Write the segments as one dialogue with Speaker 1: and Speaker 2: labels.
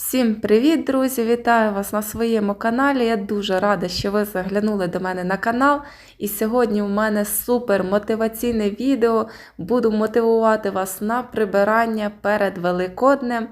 Speaker 1: Всім привіт, друзі! Вітаю вас на своєму каналі. Я дуже рада, що ви заглянули до мене на канал. І сьогодні у мене супер мотиваційне відео. Буду мотивувати вас на прибирання перед Великоднем.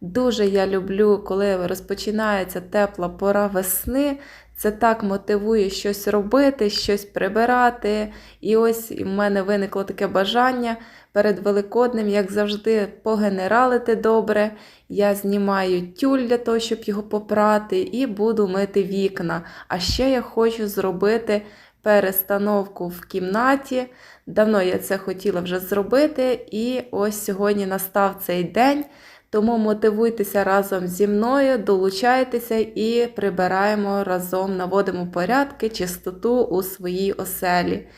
Speaker 1: Дуже я люблю, коли розпочинається тепла пора весни. Це так мотивує щось робити, щось прибирати. І ось у мене виникло таке бажання перед Великоднем, як завжди, погенералити добре. Я знімаю тюль для того, щоб його попрати, і буду мити вікна. А ще я хочу зробити перестановку в кімнаті. Давно я це хотіла вже зробити, і ось сьогодні настав цей день. Тому мотивуйтеся разом зі мною, долучайтеся і прибираємо разом, наводимо порядки, чистоту у своїй оселі.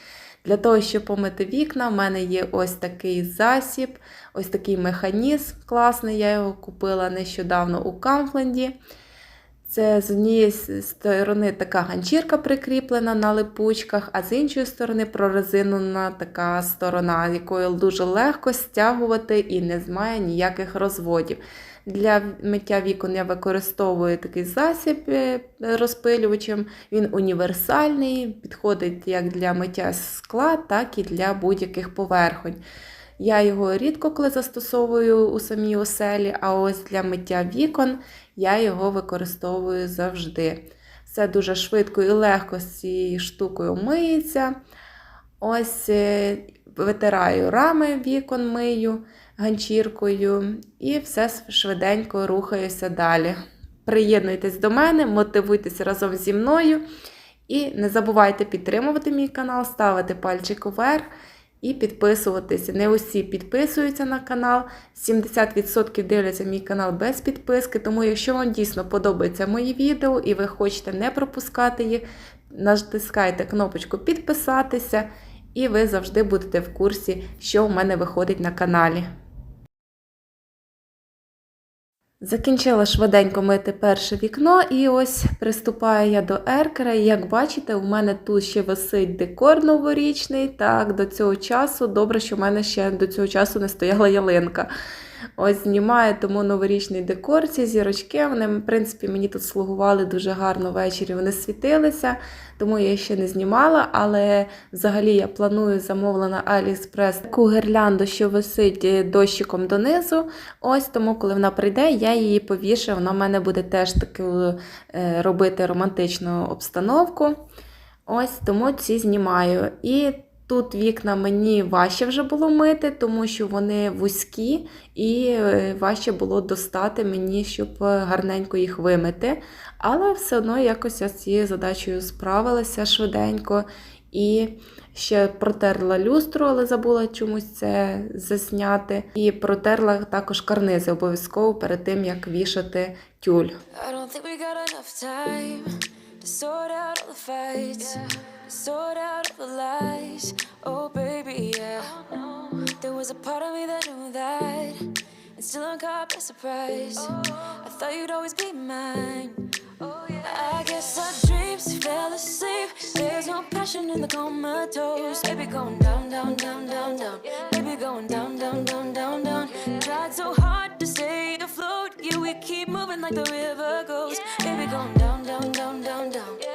Speaker 1: Для того, щоб помити вікна, в мене є ось такий засіб, ось такий механізм класний. Я його купила нещодавно у Камфленді. Це з однієї сторони така ганчірка прикріплена на липучках, а з іншої сторони прорезинена така сторона, якою дуже легко стягувати і не має ніяких розводів. Для миття вікон я використовую такий засіб е, розпилювачем. Він універсальний, підходить як для миття скла, так і для будь-яких поверхонь. Я його рідко коли застосовую у самій оселі, а ось для миття вікон я його використовую завжди. Все дуже швидко і легко з цією штукою миється. Ось е, витираю рами вікон мию ганчіркою і все швиденько рухаюся далі. Приєднуйтесь до мене, мотивуйтесь разом зі мною. І не забувайте підтримувати мій канал, ставити пальчик вверх і підписуватися. Не усі підписуються на канал, 70% дивляться мій канал без підписки. Тому, якщо вам дійсно подобаються мої відео і ви хочете не пропускати їх, натискайте кнопочку підписатися, і ви завжди будете в курсі, що в мене виходить на каналі. Закінчила швиденько мити перше вікно, і ось приступаю я до еркера. І як бачите, у мене тут ще висить декор новорічний. Так, до цього часу добре, що в мене ще до цього часу не стояла ялинка. Ось знімаю тому новорічний декор, ці зірочки. Вони, в принципі, мені тут слугували дуже гарно ввечері. Вони світилися, тому я ще не знімала. Але взагалі я планую замовила на AliExpress таку гірлянду, що висить дощиком донизу. Ось тому, коли вона прийде, я її повішу. Вона в мене буде теж таку е, робити романтичну обстановку. Ось тому ці знімаю. І Тут вікна мені важче вже було мити, тому що вони вузькі і е, важче було достати мені, щоб гарненько їх вимити. Але все одно якось я з цією задачею справилася швиденько. І ще протерла люстру, але забула чомусь це засняти. І протерла також карнизи обов'язково перед тим, як вішати тюль.
Speaker 2: I don't think we got sort out all the lies. Oh, baby, yeah. There was a part of me that knew that, and still I'm caught by surprise. I thought you'd always be mine. I guess our dreams fell asleep. There's no passion in the comatose. Baby, going down, down, down, down, down. Baby, going down, down, down, down, down. Tried so hard to stay afloat. Yeah, we keep moving like the river goes. Baby, going down, down, down, down, down.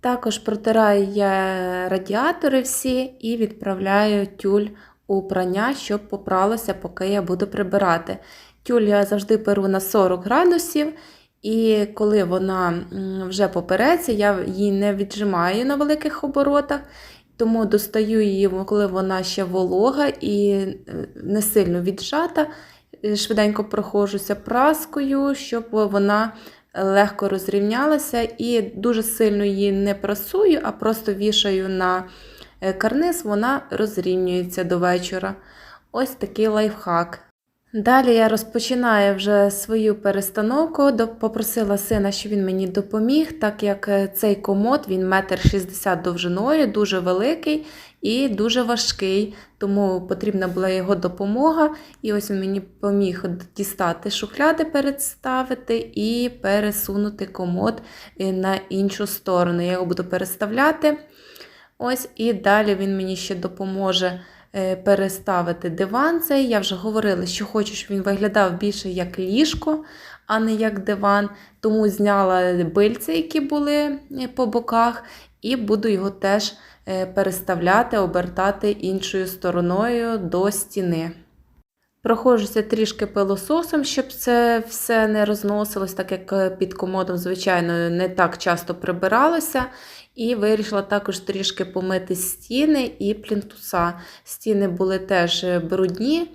Speaker 1: Також протираю я радіатори всі і відправляю тюль у прання, щоб попралося, поки я буду прибирати. Тюль я завжди перу на 40 градусів. І коли вона вже попереться, я її не віджимаю на великих оборотах, тому достаю її, коли вона ще волога і е, не сильно віджата. Е, Швиденько проходжуся праскою, щоб вона легко розрівнялася. І дуже сильно її не прасую, а просто вішаю на е, карниз, вона розрівнюється до вечора. Ось такий лайфхак. Далі я розпочинаю вже свою перестановку. Попросила сина, щоб він мені допоміг, так як е, цей комод він метр шістдесят довжиною, дуже великий і дуже важкий, тому потрібна була його допомога. І ось він мені поміг дістати шухляди, переставити і пересунути комод е, на іншу сторону. Я його буду переставляти. Ось і далі він мені ще допоможе е, переставити диван цей. Я вже говорила, що хочу, щоб він виглядав більше як ліжко, а не як диван. Тому зняла бильці, які були е, по боках, і буду його теж е, переставляти, обертати іншою стороною до стіни. Проходжуся трішки пилососом, щоб це все не розносилось, так як під комодом, звичайно, не так часто прибиралося. І вирішила також трішки помити стіни і плінтуса. Стіни були теж е, брудні.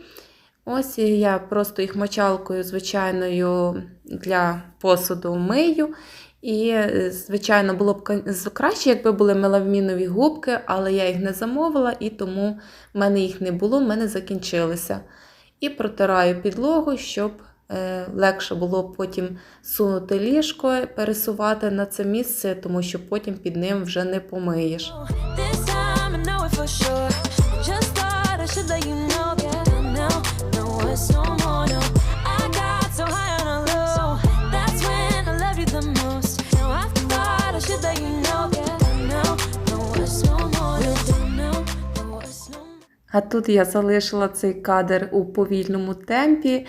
Speaker 1: Ось я просто їх мочалкою звичайною для посуду мию. І, е, звичайно, було б краще, якби були меламінові губки, але я їх не замовила, і тому в мене їх не було, в мене закінчилися. І протираю підлогу, щоб легше було потім сунути ліжко, пересувати на це місце, тому що потім під ним вже не помиєш. А тут я залишила цей кадр у повільному темпі,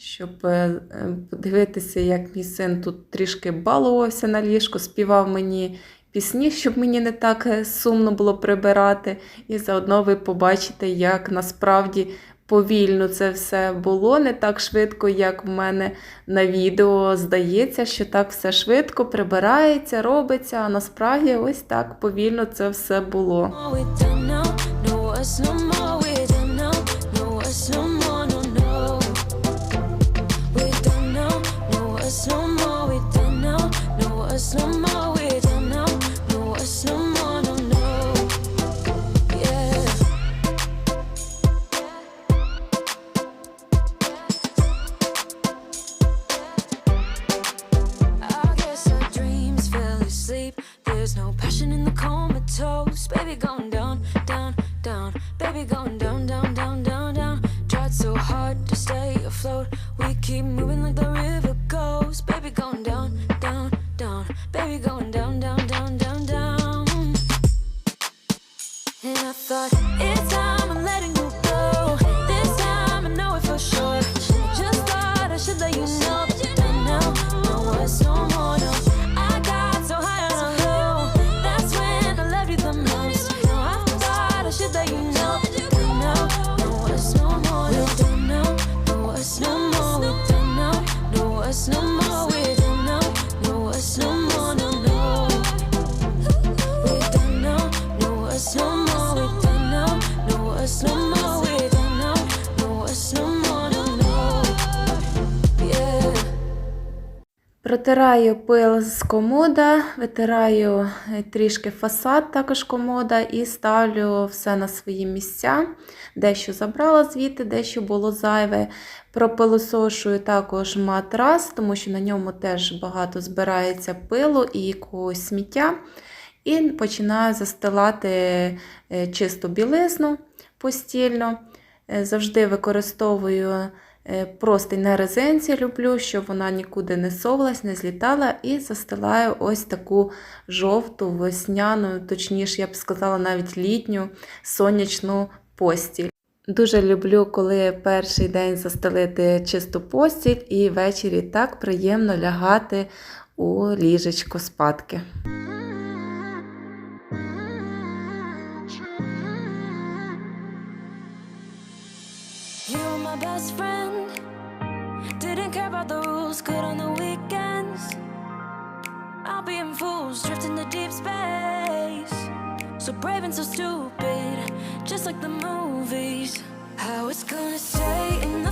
Speaker 1: щоб е, е, подивитися, як мій син тут трішки балувався на ліжку, співав мені пісні, щоб мені не так е, сумно було прибирати. І заодно ви побачите, як насправді повільно це все було, не так швидко, як в мене на відео здається, що так все швидко прибирається, робиться, а насправді ось так повільно це все було. Протираю пил з комода, витираю е, трішки фасад також комода і ставлю все на свої місця. Дещо забрала звідти, дещо було зайве. Пропилосошую також матрас, тому що на ньому теж багато збирається пилу і якогось сміття. І починаю застилати е, чисту білизну постільно. Е, Завжди використовую простий на резинці, люблю, щоб вона нікуди не совалась, не злітала. І застилаю ось таку жовту, весняну, точніше, я б сказала, навіть літню сонячну постіль. Дуже люблю, коли перший день застелити чисту постіль, і ввечері так приємно лягати у ліжечко спадки.
Speaker 2: Best friend. Care about the rules, good on the weekends. I'll be in fools, drifting to deep space. So brave and so stupid, just like the movies. How it's gonna stay in the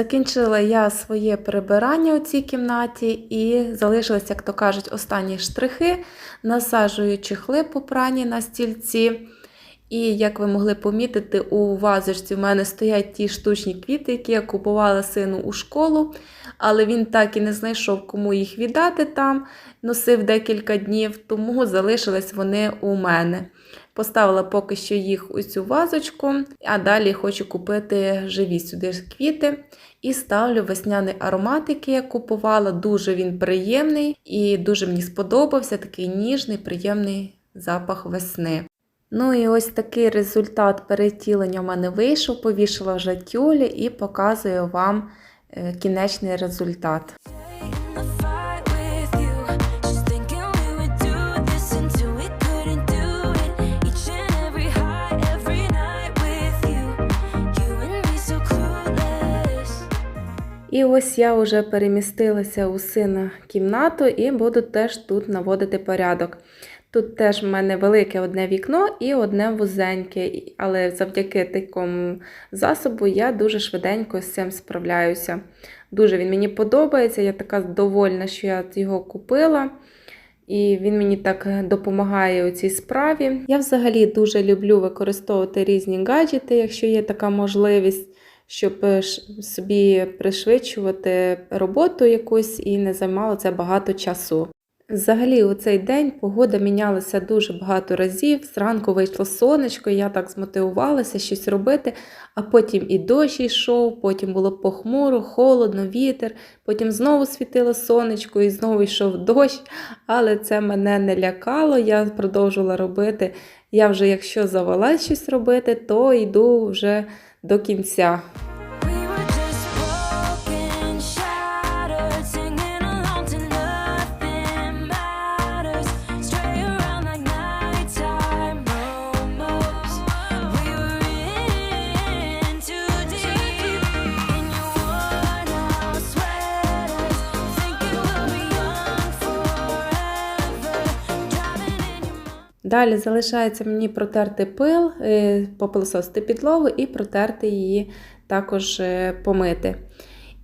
Speaker 1: Закінчила я своє прибирання у цій кімнаті і залишились, як то кажуть, останні штрихи, насаджую чехли по прані на стільці. І як ви могли помітити, у вазочці в мене стоять ті штучні квіти, які я купувала сину у школу, але він так і не знайшов, кому їх віддати там, носив декілька днів, тому залишились вони у мене. Поставила поки що їх у цю вазочку, а далі хочу купити живі сюди квіти. І ставлю весняний аромат, який я купувала. Дуже він приємний і дуже мені сподобався такий ніжний, приємний запах весни. Ну і ось такий результат перетілення в мене вийшов, повішала вже тюлі і показую вам е, кінечний результат. І ось я вже перемістилася у сина кімнату і буду теж тут наводити порядок. Тут теж в мене велике одне вікно і одне вузеньке, але завдяки такому засобу я дуже швиденько з цим справляюся. Дуже він мені подобається, я така довольна, що я його купила. І він мені так допомагає у цій справі. Я взагалі дуже люблю використовувати різні гаджети, якщо є така можливість, щоб е, собі пришвидшувати роботу якусь і не займало це багато часу. Взагалі, у цей день погода мінялася дуже багато разів. Зранку вийшло сонечко, я так змотивувалася щось робити, а потім і дощ йшов, потім було похмуро, холодно, вітер, потім знову світило сонечко і знову йшов дощ. Але це мене не лякало, я продовжувала робити. Я вже, якщо завела щось робити, то йду вже до кінця. Далі залишається мені протерти пил, е, попилососити підлогу і протерти її також е, помити.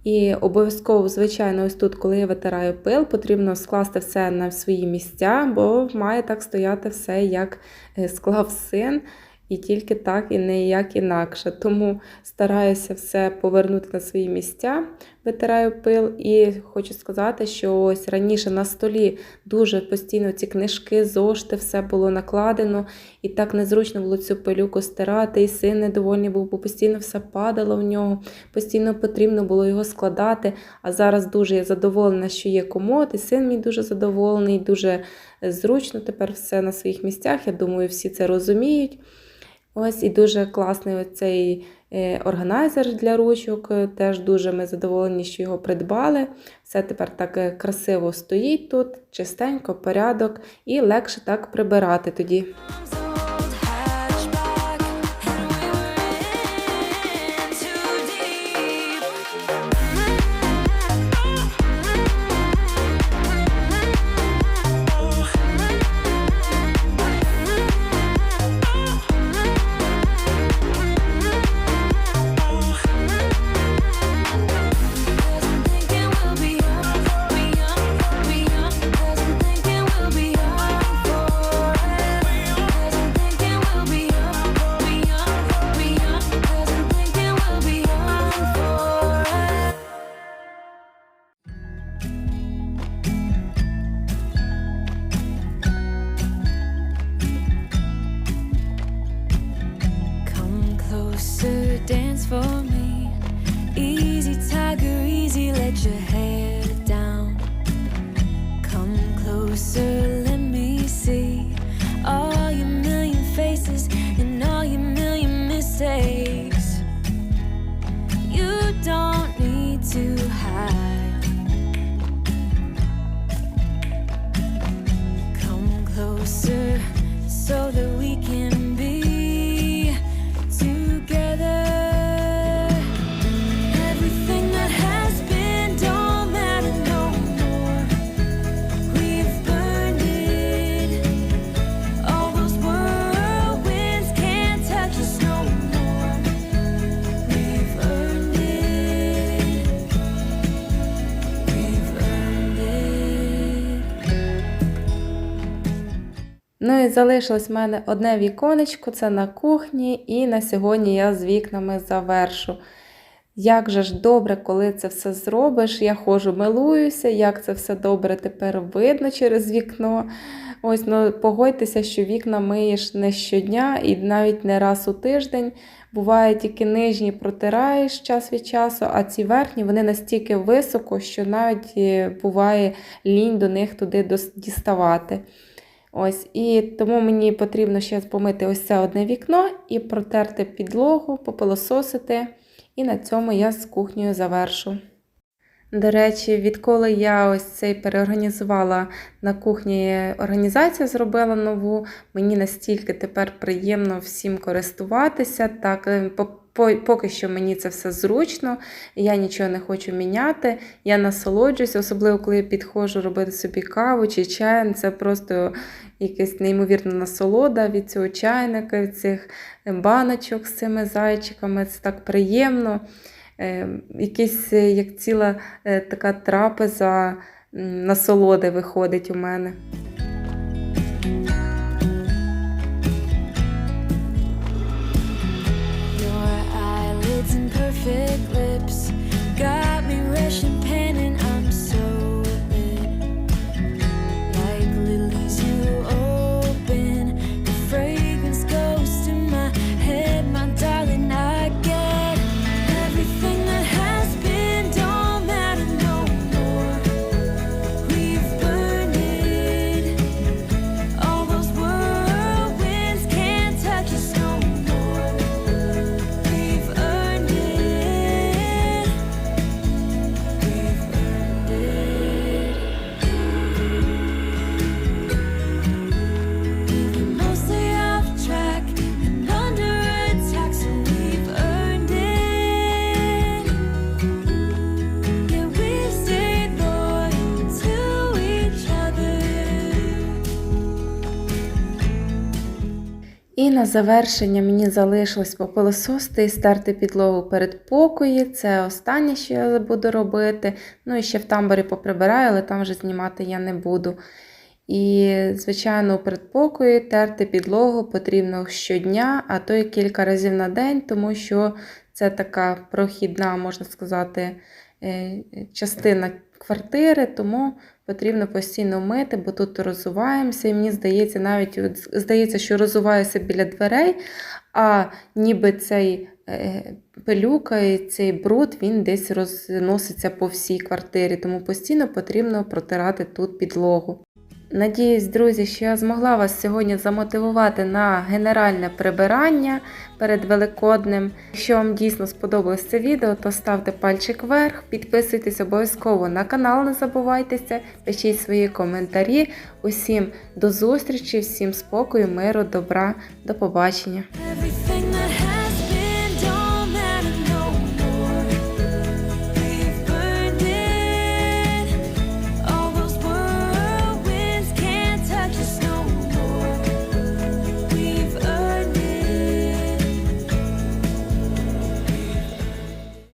Speaker 1: І обов'язково, звичайно, ось тут, коли я витираю пил, потрібно скласти все на свої місця, бо має так стояти все, як е, склав син, і тільки так, і не як інакше. Тому стараюся все повернути на свої місця, витираю пил. І хочу сказати, що ось раніше на столі дуже постійно ці книжки, зошти, все було накладено, і так незручно було цю пилюку стирати, і син недовольний був, бо постійно все падало в нього, постійно потрібно було його складати. А зараз дуже я задоволена, що є комод, і син мій дуже задоволений, дуже зручно тепер все на своїх місцях. Я думаю, всі це розуміють. Ось і дуже класний оцей органайзер для ручок. е, Теж дуже ми задоволені, що його придбали. Все тепер так е, красиво стоїть тут, чистенько, порядок, і легше так прибирати тоді. Ну і залишилось в мене одне віконечко, це на кухні, і на сьогодні я з вікнами завершу. Як же ж добре, коли це все зробиш, я ходжу, милуюся, як це все добре тепер видно через вікно. Ось, ну погодьтеся, що вікна миєш не щодня і навіть не раз у тиждень. Буває, тільки нижні протираєш час від часу, а ці верхні вони настільки високо, що навіть е, буває лінь до них туди діставати. Ось, і тому мені потрібно ще помити ось це одне вікно і протерти підлогу, попилососити. І на цьому я з кухнею завершу. До речі, відколи я ось цей переорганізувала на кухні організацію, зробила нову, мені настільки тепер приємно всім користуватися. Так, е, по- по- поки що мені це все зручно, я нічого не хочу міняти. Я насолоджуюся, особливо коли я підходжу робити собі каву чи чай. Це просто якась неймовірна насолода від цього чайника, від цих баночок з цими зайчиками. Це так приємно. Е, Якийсь е, як ціла е, така трапеза насолоди виходить у мене.
Speaker 2: Your eyelids and perfect lips got me rushing,
Speaker 1: завершення мені залишилось попилососити і стерти підлогу перед покої. Це останнє, що я буду робити. Ну і ще в тамбурі поприбираю, але там вже знімати я не буду. І, звичайно, у передпокої терти підлогу потрібно щодня, а то й кілька разів на день, тому що це така прохідна, можна сказати, е, частина квартири, тому потрібно постійно мити, бо тут розуваємося. І мені здається, навіть здається, що розуваюся біля дверей, а ніби цей е, пилюка і цей бруд він десь розноситься по всій квартирі, тому постійно потрібно протирати тут підлогу. Надіюсь, друзі, що я змогла вас сьогодні замотивувати на генеральне прибирання перед Великоднем. Якщо вам дійсно сподобалось це відео, то ставте пальчик вверх, підписуйтесь обов'язково на канал, не забувайтеся, пишіть свої коментарі. Усім до зустрічі, всім спокою, миру, добра, до побачення.